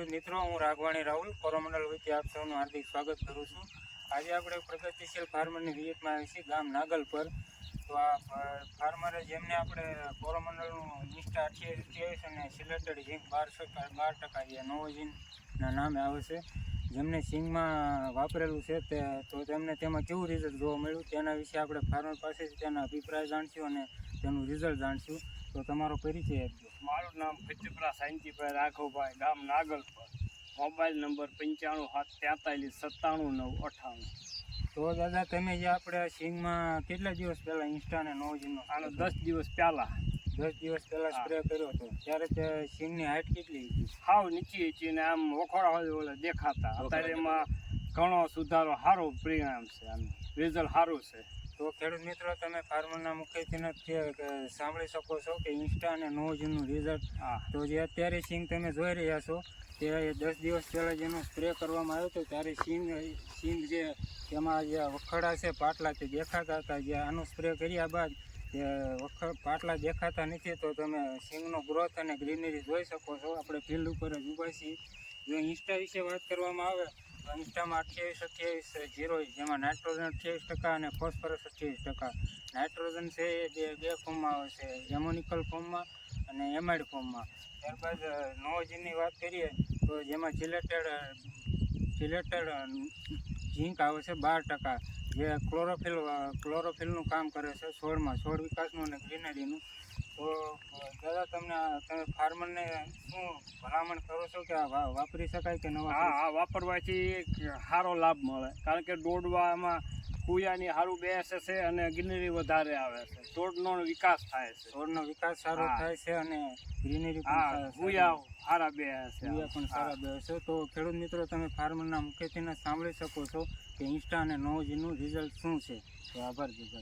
ખેડૂત મિત્રો, હું રાઘવાણી રાહુલ, કોરોમંડલ વચ્ચે આપ સૌનું હાર્દિક સ્વાગત કરું છું. આજે આપણે પ્રગતિશીલ ફાર્મરની વિગતમાં આવી છીએ, ગામ નાગલ પર તો આ ફાર્મરે જેમને આપણે કોરોમંડલનું ઇન્સ્ટા અઠ્યાવીસ અને સિલેક્ટેડ ઝીંક બાર ટકા બાર ટકા જે નોવોઝીનના નામે આવે છે જેમને સિંગમાં વાપરેલું છે તે તો તેમને તેમાં કેવું રિઝલ્ટ જોવા મળ્યું? તેના વિશે આપણે ફાર્મર પાસેથી તેના અભિપ્રાય જાણશું અને તેનું રિઝલ્ટ જાણશું. તો તમારો પરિચય આપજો. મારું નામ ફિત્તપરા સાયંતીભાઈ રાઘવભાઈ ગામ નાગલપર. મોબાઈલ નંબર પંચાણું સાત તેતાલીસ સત્તાણું નવ અઠ્ઠાણું. તો દાદા તમે જે આપણે સિંગમાં કેટલા દિવસ પહેલાં ઇન્સ્ટા અને નોવજીનો આનો દસ દિવસ પહેલાં. દસ દિવસ પહેલા સ્પ્રે કર્યો હતો. ત્યારે તે સિંગની હાઈટ કેટલી હતી? હાવ નીચી હતી ને આમ ઓખોડા હોય ઓલા દેખાતા. અત્યારે એમાં ઘણો સુધારો સારો પરિણામ છે આમ. રિઝલ્ટ સારું છે. તો ખેડૂત મિત્રો તમે ફાર્મરના મુખ્યથી સાંભળી શકો છો કે ઇન્સ્ટા અને નોવજીનું રિઝલ્ટ તો જે અત્યારે સિંગ તમે જોઈ રહ્યા છો તે દસ દિવસ પહેલાં જેનો સ્પ્રે કરવામાં આવ્યો હતો ત્યારે સિંગ સિંગ જે તેમાં જે વખડા છે પાટલા તે દેખાતા હતા જે આનું સ્પ્રે કર્યા બાદ તે વખત પાટલા દેખાતા નથી, તો તમે સિંગનો ગ્રોથ અને ગ્રીનરી જોઈ શકો છો. આપણે ફિલ્ડ ઉપર જ ઊભા છીએ. જો ઇન્સ્ટા વિશે વાત કરવામાં આવે, તો ઇન્સ્ટામાં અઠ્યાવીસ અઠ્યાવીસ જીરો જેમાં નાઇટ્રોજન અઠ્યાવીસ ટકા અને ફોસ્ફરસ અઠ્યાવીસ ટકા. નાઇટ્રોજન છે એ બે બે ફોર્મમાં આવે છે. એમોનિકલ ફોર્મમાં અને એમાઇડ ફોર્મમાં ત્યારબાદ નોવજીનની વાત કરીએ, તો જેમાં જિલેટેડ જિલેટેડ ઝીંક આવે છે બાર ટકા. જે ક્લોરોફિલ ક્લોરોફિલનું કામ કરે છે છોડમાં, છોડ વિકાસનું અને ગ્રીનરીનું. તો, દાદા, તમને તમે ફાર્મરને શું ભલામણ કરો છો કે આ વાપરી શકાય કે ન હા હા વાપરવાથી સારો લાભ મળે. કારણ કે દોડવામાં કુયાની સારું બેસે છે અને ગ્રીનરી વધારે આવે છે. છોડનો વિકાસ થાય છે. છોડનો વિકાસ સારો થાય છે અને ગ્રીનરી પણ સારા- કુયા સારા બે છે. બીયા પણ સારા બે છે. તો ખેડૂત મિત્રો તમે ફાર્મરના મુખ્યત્વે સાંભળી શકો છો કે ઇન્સ્ટા અને નોવજીનું રિઝલ્ટ શું છે? તો આભાર બીજા